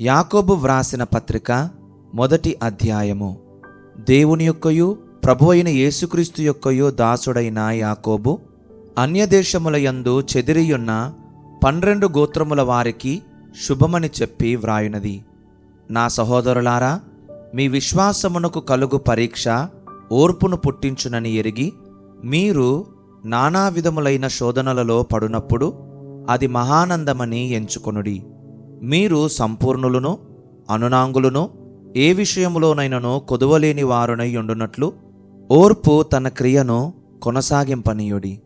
యాకోబు వ్రాసిన పత్రిక మొదటి అధ్యాయము. దేవుని యొక్కయు ప్రభు అయిన యేసుక్రీస్తు యొక్కయు దాసుడైన యాకోబు అన్యదేశముల యందు చెదిరియున్న పన్నెండు గోత్రముల వారికి శుభమని చెప్పి వ్రాయునది. నా సహోదరులారా మీ విశ్వాసమునకు కలుగు పరీక్ష ఓర్పును పుట్టించునని ఎరిగి మీరు నానా విధములైన శోధనలలో పడునప్పుడు అది మహానందమని ఎంచుకొనుడి. మీరు సంపూర్ణులను అనునాంగులను ఏ విషయంలోనైనను కొదువలేని వారునై ఉండునట్లు ఓర్పు తన క్రియను కొనసాగింపనీయుడి.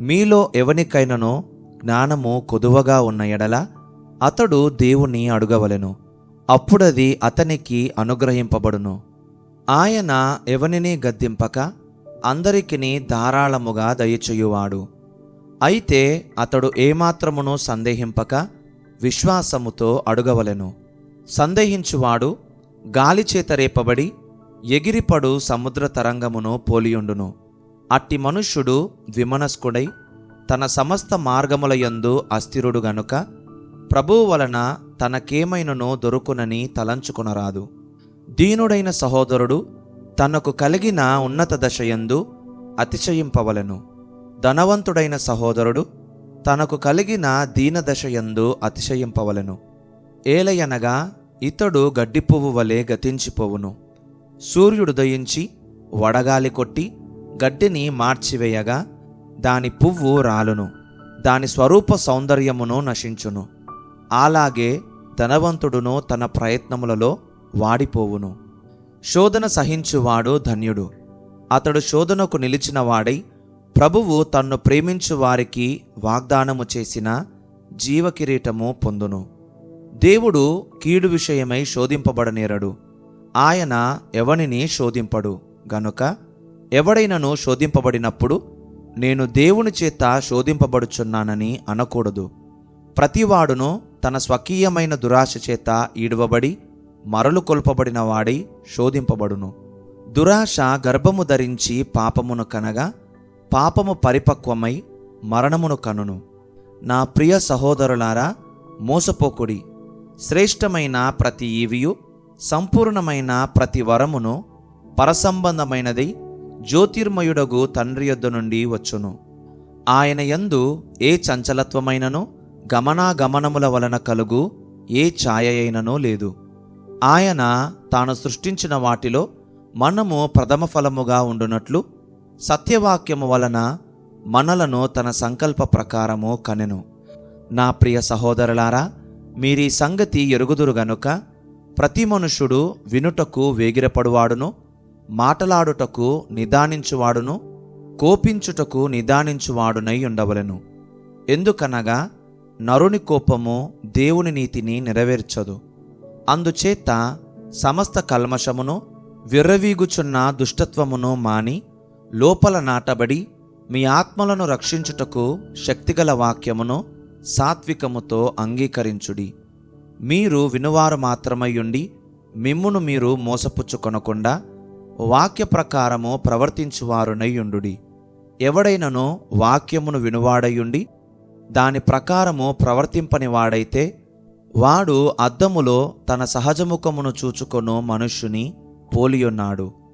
మీలో ఎవనికైనను జ్ఞానము కొదువగా ఉన్న ఎడల అతడు దేవుని అడుగవలెను. అప్పుడది అతనికి అనుగ్రహింపబడును. ఆయన ఎవనిని గద్దింపక అందరికిని ధారాళముగా దయచేయువాడు. అయితే అతడు ఏమాత్రమును సందేహింపక విశ్వాసముతో అడుగవలెను. సందేహించువాడు గాలిచేత రేపబడి ఎగిరిపడు సముద్ర తరంగమును పోలియుండును. అట్టి మనుష్యుడు ద్విమనస్కుడై తన సమస్త మార్గముల యందు అస్థిరుడు గనుక ప్రభువు వలన తనకేమైనను దొరుకునని తలంచుకొనరాదు. దీనుడైన సహోదరుడు తనకు కలిగిన ఉన్నత దశయందు అతిశయింపవలెను. ధనవంతుడైన సహోదరుడు తనకు కలిగిన దీనదశయందు అతిశయింపవలను. ఏలయనగా ఇతడు గడ్డి పువ్వు వలె గతించిపోవును. సూర్యుడు దయించి వడగాలి కొట్టి గడ్డిని మార్చివేయగా దాని పువ్వు రాలును. దాని స్వరూప సౌందర్యమును నశించును. అలాగే ధనవంతుడును తన ప్రయత్నములలో వాడిపోవును. శోధన సహించువాడు ధన్యుడు. అతడు శోధనకు నిలిచిన వాడై ప్రభువు తన్ను ప్రేమించు వారికి వాగ్దానము చేసిన జీవకిరీటము పొందును. దేవుడు కీడు విషయమై శోధింపబడనేరడు. ఆయన ఎవనిని శోధింపడు గనుక ఎవడైనను శోధింపబడినప్పుడు నేను దేవుని చేత శోధింపబడుచున్నానని అనకూడదు. ప్రతివాడును తన స్వకీయమైన దురాశ చేత ఈడవబడి మరలు కొల్పబడిన వాడై శోధింపబడును. దురాశ గర్భము ధరించి పాపమును కనగా పాపము పరిపక్వమై మరణమును కనును. నా ప్రియ సహోదరులారా మోసపోకుడి శ్రేష్టమైన ప్రతి ఈవియు సంపూర్ణమైన ప్రతి వరమును పరసంబంధమైనది జ్యోతిర్మయుడగు తండ్రి యొద్ద నుండి వచ్చును. ఆయన యందు ఏ చంచలత్వమైనను గమనాగమనముల వలన కలుగు ఏ ఛాయ లేదు. ఆయన తాను సృష్టించిన వాటిలో మనము ప్రథమ ఫలముగా ఉండునట్లు సత్యవాక్యము వలన మనలను తన సంకల్ప ప్రకారము కనెను. నా ప్రియ సహోదరులారా మీరీ సంగతి ఎరుగుదురు గనుక ప్రతి మనుషుడు వినుటకు వేగిరపడువాడును మాటలాడుటకు నిదానించువాడును కోపించుటకు నిదానించువాడునై ఉండవలెను. ఎందుకనగా నరుని కోపము దేవుని నీతిని నెరవేర్చదు. అందుచేత సమస్త కల్మషమును విర్రవీగుచున్న దుష్టత్వమును మాని లోపల నాటబడి మీ ఆత్మలను రక్షించుటకు శక్తిగల వాక్యమును సాత్వికముతో అంగీకరించుడి. మీరు వినువారు మాత్రమయ్యుండి మిమ్మును మీరు మోసపుచ్చుకొనకుండా వాక్య ప్రకారము ప్రవర్తించువారునయ్యుండుడి. ఎవడైనను వాక్యమును వినువాడయుండి దాని ప్రకారము ప్రవర్తింపని వాడైతే వాడు అద్దములో తన సహజముఖమును చూచుకొను మనుష్యుని పోలియున్నాడు.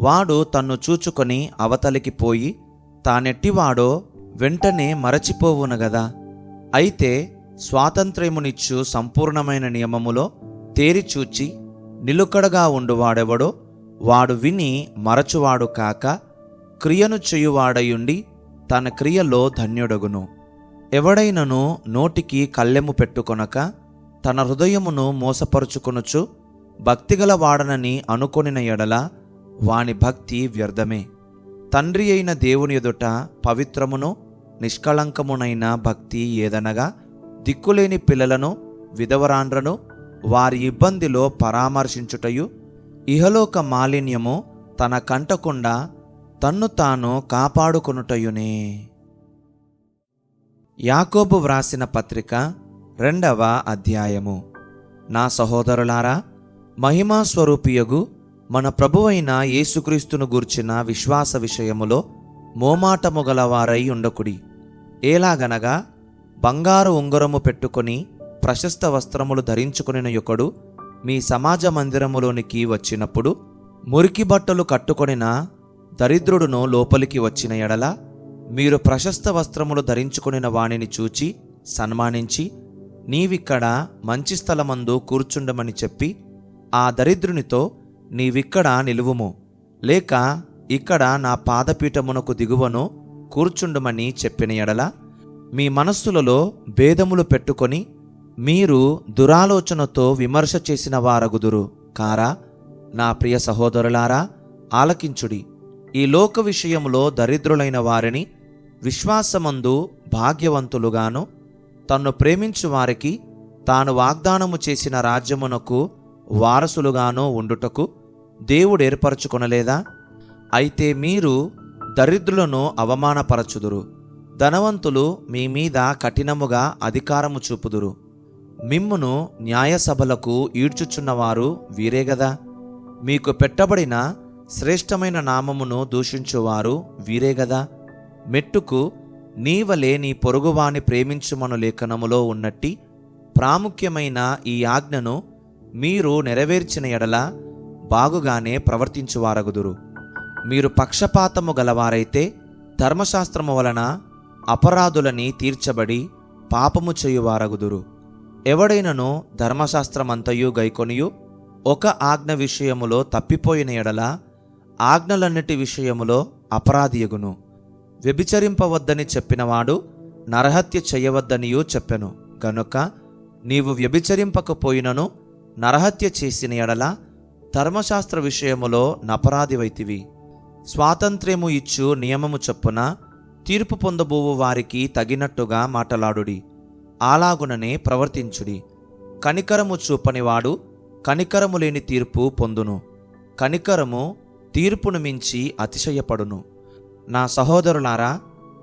వాడు తన్ను చూచుకొని అవతలికి పోయి తానెట్టివాడో వెంటనే మరచిపోవును గదా. అయితే స్వాతంత్ర్యమునిచ్చు సంపూర్ణమైన నియమములో తేరిచూచి నిలుకడగా ఉండువాడెవడో వాడు విని మరచువాడు కాక క్రియను చేయువాడయుండి తన క్రియలో ధన్యుడగును. ఎవడైనను నోటికి కళ్ళెము పెట్టుకొనక తన హృదయమును మోసపరుచుకొనుచు భక్తిగల వాడనని అనుకొనిన ఎడల వాని భక్తి వ్యర్థమే. తండ్రి అయిన దేవుని ఎదుట పవిత్రమును నిష్కళంకమునైన భక్తి ఏదనగా దిక్కులేని పిల్లలను విధవరాండ్రను వారి ఇబ్బందిలో పరామర్శించుటయు ఇహలోక మాలిన్యము తన కంటకుండా తన్ను తాను కాపాడుకొనుటయునే. యాకోబు వ్రాసిన పత్రిక రెండవ అధ్యాయము. నా సహోదరులారా మహిమా స్వరూపియగు మన ప్రభువైన యేసుక్రీస్తును గూర్చిన విశ్వాస విషయములో మోమాటము గలవారై ఉండకుడి. ఏలాగనగా బంగారు ఉంగరము పెట్టుకొని ప్రశస్త వస్త్రములు ధరించుకుని యొకడు మీ సమాజ మందిరములోనికి వచ్చినప్పుడు మురికి బట్టలు కట్టుకొనిన దరిద్రుడును లోపలికి వచ్చిన ఎడల మీరు ప్రశస్త వస్త్రములు ధరించుకొనిన వానిని చూచి సన్మానించి నీవిక్కడ మంచి స్థలమందు కూర్చుండమని చెప్పి ఆ దరిద్రునితో నీవిక్కడ నిలువుము. లేక ఇక్కడ నా పాదపీఠమునకు దిగువను కూర్చుండమని చెప్పిన ఎడల మీ మనస్సులలో భేదములు పెట్టుకొని మీరు దురాలోచనతో విమర్శ చేసిన వారగుదురు. కారా నా ప్రియ సహోదరులారా ఆలకించుడి. ఈ లోక విషయంలో దరిద్రులైన వారిని విశ్వాసమందు భాగ్యవంతులుగాను తన్ను ప్రేమించు వారికి తాను వాగ్దానము చేసిన రాజ్యమునకు వారసులుగానో ఉండుటకు దేవుడు ఏర్పరచుకొనలేదా? అయితే మీరు దరిద్రులను అవమానపరచుదురు. ధనవంతులు మీ మీద కఠినముగా అధికారము చూపుదురు. మిమ్మును న్యాయసభలకు ఈడ్చుచున్నవారు వీరే గదా? మీకు పెట్టబడిన శ్రేష్టమైన నామమును దూషించువారు వీరే గదా? మెట్టుకు నీవలే నీ పొరుగువాని ప్రేమించుమను లేఖనములో ఉన్నట్టి ప్రాముఖ్యమైన ఈ ఆజ్ఞను మీరు నెరవేర్చిన ఎడల బాగుగానే ప్రవర్తించువారగుదురు. మీరు పక్షపాతము గలవారైతే ధర్మశాస్త్రము వలన అపరాధులని తీర్చబడి పాపము చేయువారగుదురు. ఎవడైనను ధర్మశాస్త్రమంతయు గైకొనియు? ఒక ఆజ్ఞ విషయములో తప్పిపోయిన ఎడల ఆజ్ఞలన్నిటి విషయములో అపరాధియగును. వ్యభిచరింపవద్దని చెప్పినవాడు నరహత్య చేయవద్దనియూ చెప్పెను. గనుక నీవు వ్యభిచరింపకపోయినను నరహత్య చేసిన ఎడల ధర్మశాస్త్ర విషయములో నపరాధివైతివి. స్వాతంత్ర్యము ఇచ్చు నియమము చొప్పున తీర్పు పొందబోవు వారికి తగినట్టుగా మాటలాడుడి. అలాగుననే ప్రవర్తించుడి. కనికరము చూపనివాడు కనికరము లేని తీర్పు పొందును. కనికరము తీర్పును మించి అతిశయపడును. నా సహోదరులారా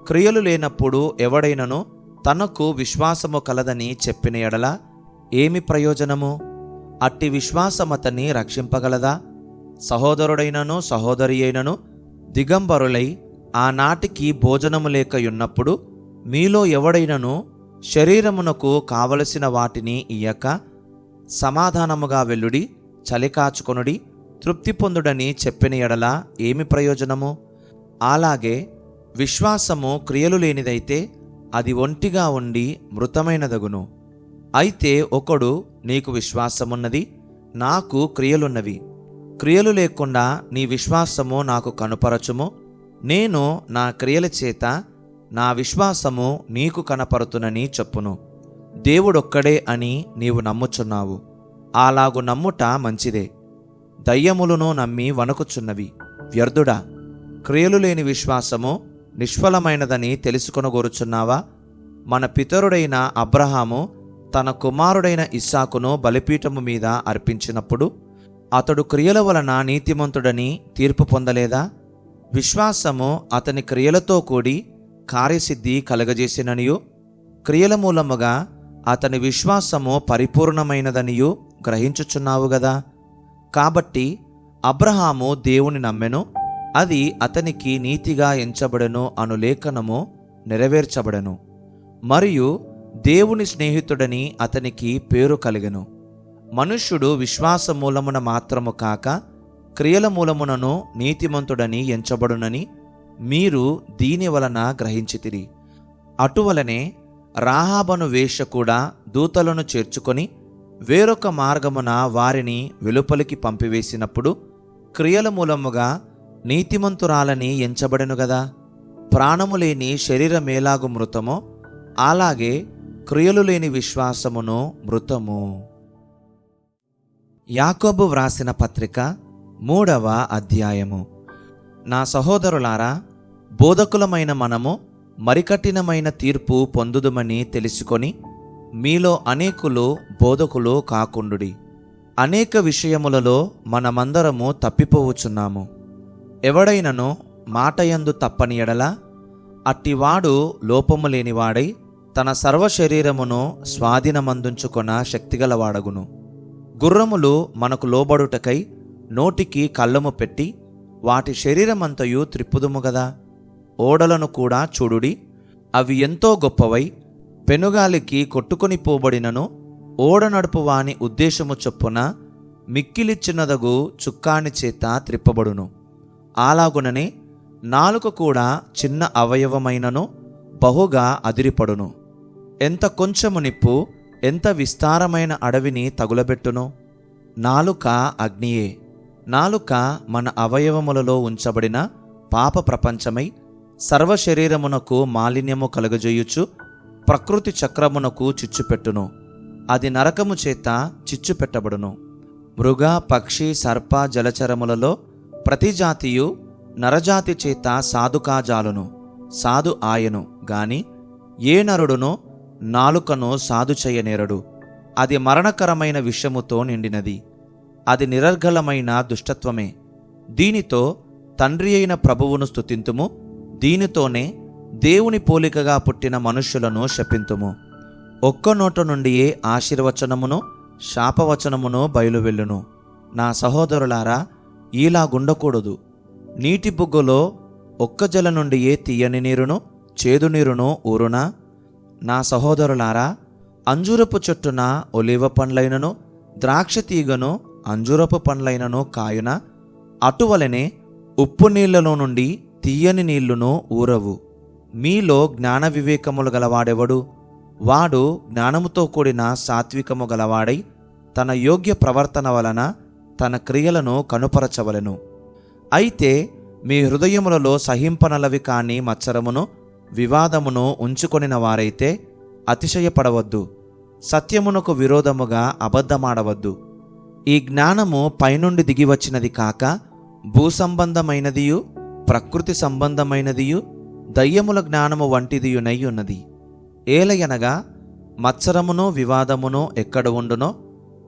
క్రియలు లేనప్పుడు ఎవడైనను తనకు విశ్వాసము కలదని చెప్పిన ఎడల ఏమి ప్రయోజనము? అట్టి విశ్వాసమతని రక్షింపగలదా? సహోదరుడైనను సహోదరి అయినను దిగంబరులై ఆనాటికి భోజనము లేకయున్నప్పుడు మీలో ఎవడైనను శరీరమునకు కావలసిన వాటిని ఇయ్యక సమాధానముగా వెల్లుడి చలికాచుకొనుడి తృప్తి పొందుడని చెప్పిన ఎడల ఏమి ప్రయోజనము? అలాగే విశ్వాసము క్రియలు లేనిదైతే అది ఒంటిగా ఉండి మృతమైనదగును. అయితే ఒకడు నీకు విశ్వాసమున్నది నాకు క్రియలున్నవి. క్రియలు లేకుండా నీ విశ్వాసము నాకు కనుపరచుము. నేను నా క్రియల చేత నా విశ్వాసము నీకు కనపరుతునని చెప్పును. దేవుడొక్కడే అని నీవు నమ్ముచున్నావు. అలాగు నమ్ముట మంచిదే. దయ్యములను నమ్మి వణుకుచున్నవి. వ్యర్థుడా క్రియలు లేని విశ్వాసము నిష్ఫలమైనదని తెలుసుకొనగోరుచున్నావా? మన పితరుడైన అబ్రహాము తన కుమారుడైన ఇస్సాకును బలిపీఠము మీద అర్పించినప్పుడు అతడు క్రియల వలన నీతిమంతుడని తీర్పు పొందలేదా? విశ్వాసము అతని క్రియలతో కూడి కార్యసిద్ధి కలగజేసిననియు? క్రియల మూలముగా అతని విశ్వాసము పరిపూర్ణమైనదనియు గ్రహించుచున్నావు గదా? కాబట్టి అబ్రహాము దేవుని నమ్మెను అది అతనికి నీతిగా ఎంచబడెను అను లేఖనము నెరవేర్చబడెను. మరియు దేవుని స్నేహితుడని అతనికి పేరు కలిగను. మనుష్యుడు విశ్వాస మూలమున మాత్రము కాక క్రియల మూలమునను నీతిమంతుడని ఎంచబడునని మీరు దీని వలన గ్రహించితిరి. అటువలనే రాహాబను వేష కూడా దూతలను చేర్చుకొని వేరొక మార్గమున వారిని వెలుపలికి పంపివేసినప్పుడు క్రియల మూలముగా నీతిమంతురాలని ఎంచబడెను గదా. ప్రాణము లేని శరీరమేలాగు మృతమో అలాగే క్రియలు లేని విశ్వాసమును మృతము. యాకోబు వ్రాసిన పత్రిక మూడవ అధ్యాయము. నా సహోదరులారా బోధకులమైన మనము మరికఠినమైన తీర్పు పొందుదుమని తెలుసుకొని మీలో అనేకులు బోధకులు కాకుండుడి. అనేక విషయములలో మనమందరము తప్పిపోవచ్చున్నాము. ఎవడైనను మాటయందు తప్పని ఎడల అట్టివాడు లోపము లేనివాడై తన సర్వ శరీరమును స్వాధీనమందుంచుకొన శక్తిగలవాడగును. గుర్రములు మనకు లోబడుటకై నోటికి కళ్ళము పెట్టి వాటి శరీరమంతయు త్రిప్పుదుము గదా. ఓడలను కూడా చూడుడి అవి ఎంతో గొప్పవై పెనుగాలికి కొట్టుకొని పోబడినను ఓడ నడుపువాని ఉద్దేశము చొప్పున మిక్కిలిచ్చినదగు చుక్కాని చేత త్రిప్పబడును. అలాగుననే నాలుక కూడా చిన్న అవయవమైనను బహుగా అదిరిపడును. ఎంత కొంచెము నిప్పు ఎంత విస్తారమైన అడవిని తగులబెట్టును? నాలుక అగ్నియే. నాలుక మన అవయవములలో ఉంచబడిన పాప ప్రపంచమై సర్వ శరీరమునకు మాలిన్యము కలుగజేయుచు ప్రకృతి చక్రమునకు చిచ్చుపెట్టును. అది నరకము చేత చిచ్చుపెట్టబడును. మృగ పక్షి సర్ప జలచరములలో ప్రతి జాతియు నరజాతి చేత సాధుకాజాలును సాధు ఆయను గాని ఏ నరుడునో నాలుకను సాధు చేయనేరడు. అది మరణకరమైన విషముతో నిండినది. అది నిరర్గలమైన దుష్టత్వమే. దీనితో తండ్రి అయిన ప్రభువును స్తుతింతుము. దీనితోనే దేవుని పోలికగా పుట్టిన మనుష్యులను శపింతుము. ఒక్క నోట నుండియే ఆశీర్వచనమును శాపవచనమును బయలువెళ్ళును. నా సహోదరులారా ఈలాగుండకూడదు. నీటి బుగ్గలో ఒక్క జల నుండియే తీయని నీరును చేదు నీరును ఊరునా? నా సహోదరులారా అంజూరపు చెట్టున ఒలివ పండ్లైనను ద్రాక్ష తీగను అంజూరపు పండ్లైనను కాయున అటువలనే ఉప్పు నీళ్ళలో నుండి తీయని నీళ్ళును ఊరవు. మీలో జ్ఞాన వివేకములు గలవాడెవడు? వాడు జ్ఞానముతో కూడిన సాత్వికము గలవాడై తన యోగ్య ప్రవర్తన వలన తన క్రియలను కనుపరచవలెను. అయితే మీ హృదయములలో సహింపనలవి కాని మత్సరమును వివాదమును ఉంచుకొనిన వారైతే అతిశయపడవద్దు సత్యమునకు విరోధముగా అబద్ధమాడవద్దు. ఈ జ్ఞానము పైనుండి దిగివచ్చినది కాక భూసంబంధమైనదియు ప్రకృతి సంబంధమైనదియు దయ్యముల జ్ఞానము వంటిదియునై ఉన్నది. ఏలయనగా మత్సరమునో వివాదమునో ఎక్కడ ఉండునో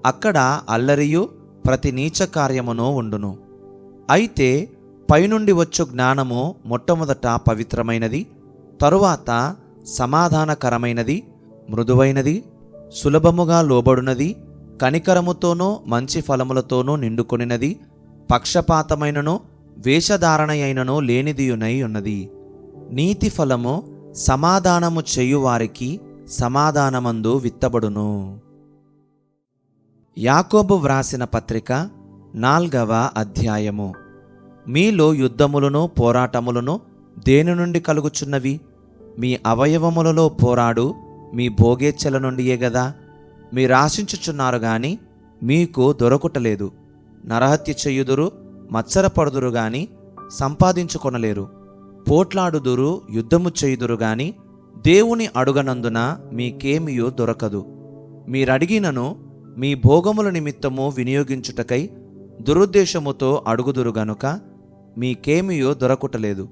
అక్కడ అల్లరియు ప్రతి నీచ కార్యమునో ఉండును. అయితే పైనుండి వచ్చు జ్ఞానము మొట్టమొదట పవిత్రమైనది తరువాత సమాధానకరమైనది మృదువైనది సులభముగా లోబడునది కనికరముతోనో మంచి ఫలములతోనో నిండుకొనినది పక్షపాతమైనను వేషధారణయైనను లేనిదియునై ఉన్నది. నీతి ఫలము సమాధానము చేయువారికి సమాధానమందు విత్తబడును. యాకోబు వ్రాసిన పత్రిక నాల్గవ అధ్యాయము. మీలో యుద్ధములను పోరాటములను దేని నుండి కలుగుచున్నవి? మీ అవయవములలో పోరాడు మీ భోగేచ్ఛల నుండియే గదా. మీరాశించుచున్నారు గాని మీకు దొరకుటలేదు. నరహత్య చెయ్యుదురు మత్సరపడుదురు గాని సంపాదించుకొనలేరు. పోట్లాడుదురు యుద్ధము చేయుదురు గాని దేవుని అడుగనందున మీకేమియో దొరకదు. మీరడిగినను మీ భోగముల నిమిత్తము వినియోగించుటకై దురుద్దేశముతో అడుగుదురు గనుక మీకేమియో దొరకుటలేదు.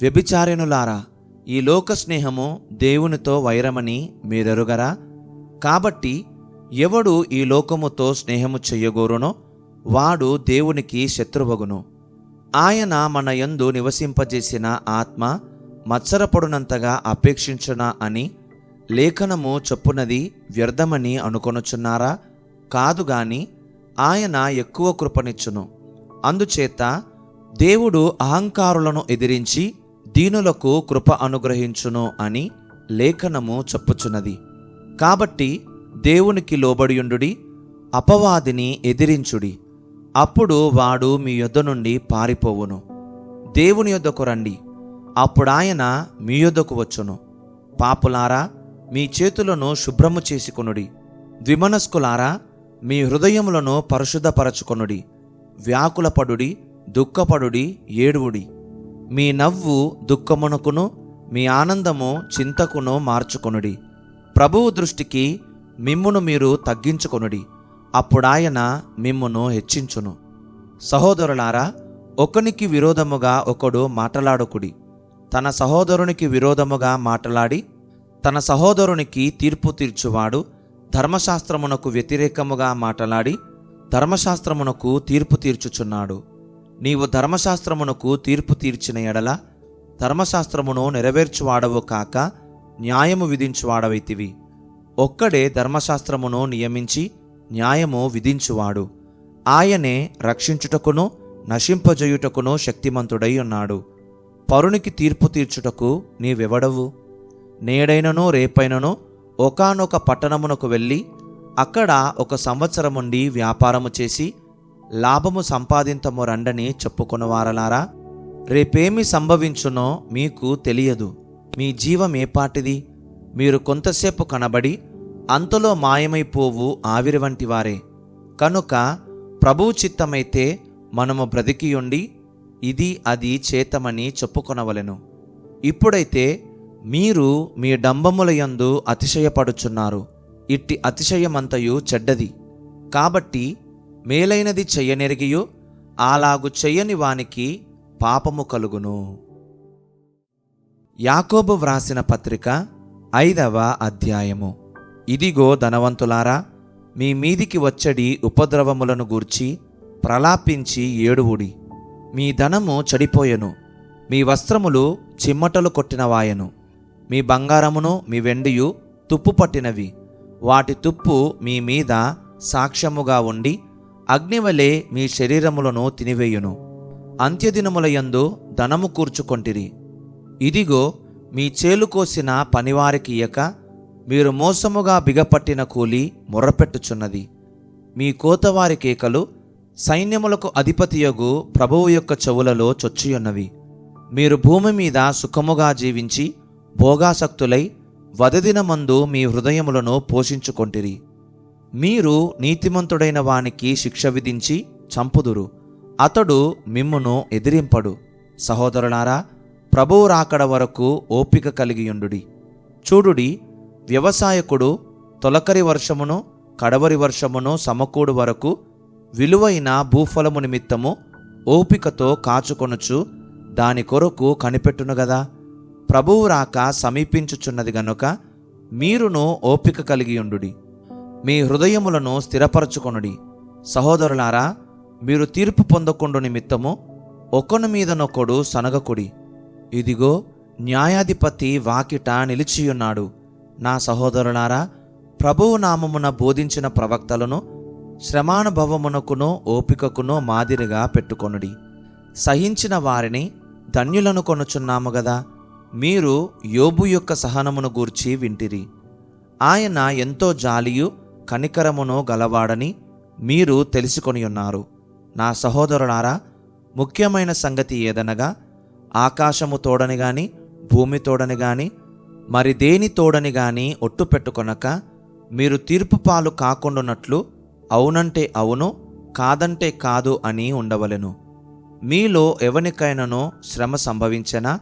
వ్యభిచారిణులారా ఈ లోక స్నేహము దేవునితో వైరమని మీరెరుగరా? కాబట్టి ఎవడు ఈ లోకముతో స్నేహము చెయ్యగోరునో వాడు దేవునికి శత్రువగును. ఆయన మన యందు నివసింపజేసిన ఆత్మ మత్సరపడునంతగా అపేక్షించునా అని లేఖనము చెప్పునది వ్యర్థమని అనుకొనుచున్నారా? కాదు గాని ఆయన ఎక్కువ కృపనిచ్చును. అందుచేత దేవుడు అహంకారులను ఎదిరించి దీనులకు కృప అనుగ్రహించును అని లేఖనము చెప్పుచున్నది. కాబట్టి దేవునికి లోబడియుండుడి అపవాదిని ఎదిరించుడి. అప్పుడు వాడు మీ యొద్ద నుండి పారిపోవును. దేవుని యొద్దకు రండి. అప్పుడాయన మీ యొద్దకు వచ్చును. పాపులారా మీ చేతులను శుభ్రము చేసుకొనుడి. ద్విమనస్కులారా మీ హృదయములను పరిశుద్ధపరచుకొనుడి. వ్యాకులపడుడి దుఃఖపడుడి ఏడువుడి. మీ నవ్వు దుఃఖమునకును మీ ఆనందము చింతకును మార్చుకొనుడి. ప్రభువు దృష్టికి మిమ్మును మీరు తగ్గించుకొనుడి. అప్పుడాయన మిమ్మును హెచ్చించును. సహోదరులారా ఒకనికి విరోధముగా ఒకడు మాట్లాడుకుడి. తన సహోదరునికి విరోధముగా మాటలాడి తన సహోదరునికి తీర్పు తీర్చువాడు ధర్మశాస్త్రమునకు వ్యతిరేకముగా మాటలాడి ధర్మశాస్త్రమునకు తీర్పు తీర్చుచున్నాడు. నీవు ధర్మశాస్త్రమునకు తీర్పు తీర్చిన ఎడల ధర్మశాస్త్రమును నెరవేర్చువాడవు కాక న్యాయము విధించువాడవైతివి. ఒక్కడే ధర్మశాస్త్రమును నియమించి న్యాయము విధించువాడు. ఆయనే రక్షించుటకును నశింపజేయుటకును శక్తిమంతుడై ఉన్నాడు. పరునికి తీర్పు తీర్చుటకు నీవెవడవు? నేడైనను రేపైనను ఒకానొక పట్టణమునకు వెళ్ళి అక్కడ ఒక సంవత్సరముండి వ్యాపారము చేసి లాభము సంపాదింతము రండని చెప్పుకొనవారలారా? రేపేమి సంభవించునో మీకు తెలియదు. మీ జీవం ఏపాటిది మీరు కొంతసేపు కనబడి అంతలో మాయమైపోవు ఆవిరి వంటి వారే కనుక ప్రభువు చిత్తమైతే మనము బ్రతికియుండి ఇది అది చేతమని చెప్పుకొనవలెను. ఇప్పుడైతే మీరు మీ డంబములయందు అతిశయపడుచున్నారు. ఇట్టి అతిశయమంతయు చెడ్డది. కాబట్టి మేలైనది చెయ్యనెరిగియు అలాగు చెయ్యని వానికి పాపము కలుగును. యాకోబు వ్రాసిన పత్రిక ఐదవ అధ్యాయము. ఇదిగో ధనవంతులారా మీ మీదికి వచ్చడి ఉపద్రవములను గూర్చి ప్రలాపించి ఏడువుడి. మీ ధనము చెడిపోయెను మీ వస్త్రములు చిమ్మటలు కొట్టినవాయను. మీ బంగారమును మీ వెండియు తుప్పు పట్టినవి వాటి తుప్పు మీ మీద సాక్ష్యముగా ఉండి అగ్నివలే మీ శరీరములను తినివేయును. అంత్యదినములయందు ధనము కూర్చుకొంటిరి. ఇదిగో మీ చేలు కోసిన పనివారికి ఇయ్యక మీరు మోసముగా బిగపట్టిన కూలి మొర్రపెట్టుచున్నది మీ కోతవారి కేకలు సైన్యములకు అధిపతియగు ప్రభువు యొక్క చెవులలో చొచ్చియున్నవి. మీరు భూమి మీద సుఖముగా జీవించి భోగాసక్తులై వదదినమందు మీ హృదయములను పోషించుకొంటిరి. మీరు నీతిమంతుడైన వానికి శిక్ష విధించి చంపుదురు. అతడు మిమ్మును ఎదిరింపడు. సహోదరులారా ప్రభువు రాకడ వరకు ఓపిక కలిగియుండుడి. చూడుడి వ్యవసాయకుడు తొలకరి వర్షమును కడవరి వర్షమును సమకూడు వరకు విలువైన భూఫలము నిమిత్తము ఓపికతో కాచుకొనుచు దాని కొరకు కనిపెట్టును గదా. ప్రభువు రాక సమీపించుచున్నది గనుక మీరును ఓపిక కలిగియుండుడి. మీ హృదయములను స్థిరపరచుకొనుడి. సహోదరులారా మీరు తీర్పు పొందకుండు నిమిత్తము ఒకని మీదనొకడు సనగకుడి. ఇదిగో న్యాయాధిపతి వాకిట నిలిచియున్నాడు. నా సహోదరులారా ప్రభువు నామమున బోధించిన ప్రవక్తలను శ్రమానుభవమునకును ఓపికకును మాదిరిగా పెట్టుకొనుడి. సహించిన వారిని ధన్యులను కొనుచున్నాము గదా మీరు యోబు యొక్క సహనమును గూర్చి వింటిరి. ఆయన ఎంతో జాలియు కనికరమును గలవాడని మీరు తెలుసుకొని ఉన్నారు. నా సహోదరులారా ముఖ్యమైన సంగతి ఏదనగా ఆకాశము తోడని గాని భూమి తోడని గాని మరి దేని తోడని గాని ఒట్టు పెట్టుకొనక మీరు తీర్పు పాలు కాకుండానట్లు అవునంటే అవును కాదంటే కాదు అని ఉండవలెను. మీలో ఎవనికైనానో శ్రమ సంభవించెనా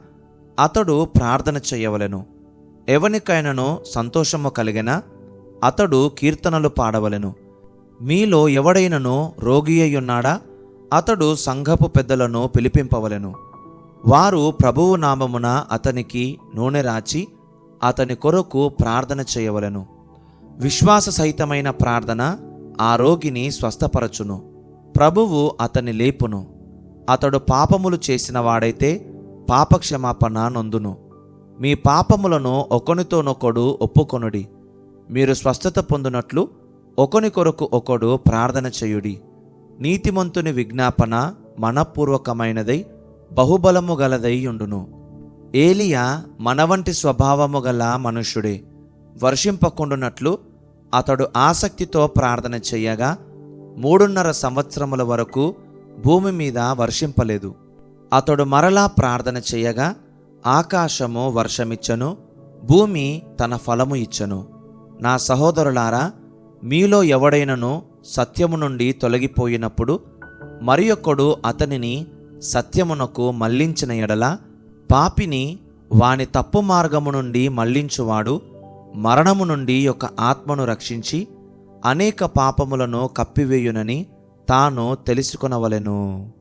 అతడు ప్రార్థన చేయవలెను. ఎవనికైనానో సంతోషము కలిగినా అతడు కీర్తనలు పాడవలెను. మీలో ఎవడైనను రోగి అయ్యున్నాడా? అతడు సంఘపు పెద్దలను పిలిపింపవలెను. వారు ప్రభువు నామమున అతనికి నూనె రాచి అతని కొరకు ప్రార్థన చేయవలెను. విశ్వాస సహితమైన ప్రార్థన ఆ రోగిని స్వస్థపరచును. ప్రభువు అతని లేపును. అతడు పాపములు చేసిన వాడైతే పాపక్షమాపణ నొందును. మీ పాపములను ఒకనితోనొకడు ఒప్పుకొనుడి. మీరు స్వస్థత పొందినట్లు ఒకని కొరకు ఒకడు ప్రార్థన చేయుడి. నీతిమంతుని విజ్ఞాపన మనపూర్వకమైనదై బహుబలము గలదై ఉండును. ఏలియా మన వంటి స్వభావము గల మనుష్యుడే. వర్షింపకుండునట్లు అతడు ఆసక్తితో ప్రార్థన చేయగా మూడున్నర సంవత్సరముల వరకు భూమి మీద వర్షింపలేదు. అతడు మరలా ప్రార్థన చేయగా ఆకాశము వర్షమిచ్చను భూమి తన ఫలము ఇచ్చను. నా సహోదరులారా మీలో ఎవడైనను సత్యము నుండి తొలగిపోయినప్పుడు మరి ఒక్కడు అతనిని సత్యమునకు మళ్ళించిన ఎడల పాపిని వాని తప్పు మార్గము నుండి మళ్ళించువాడు మరణము నుండి ఒక ఆత్మను రక్షించి అనేక పాపములను కప్పివేయునని తాను తెలుసుకొనవలెను.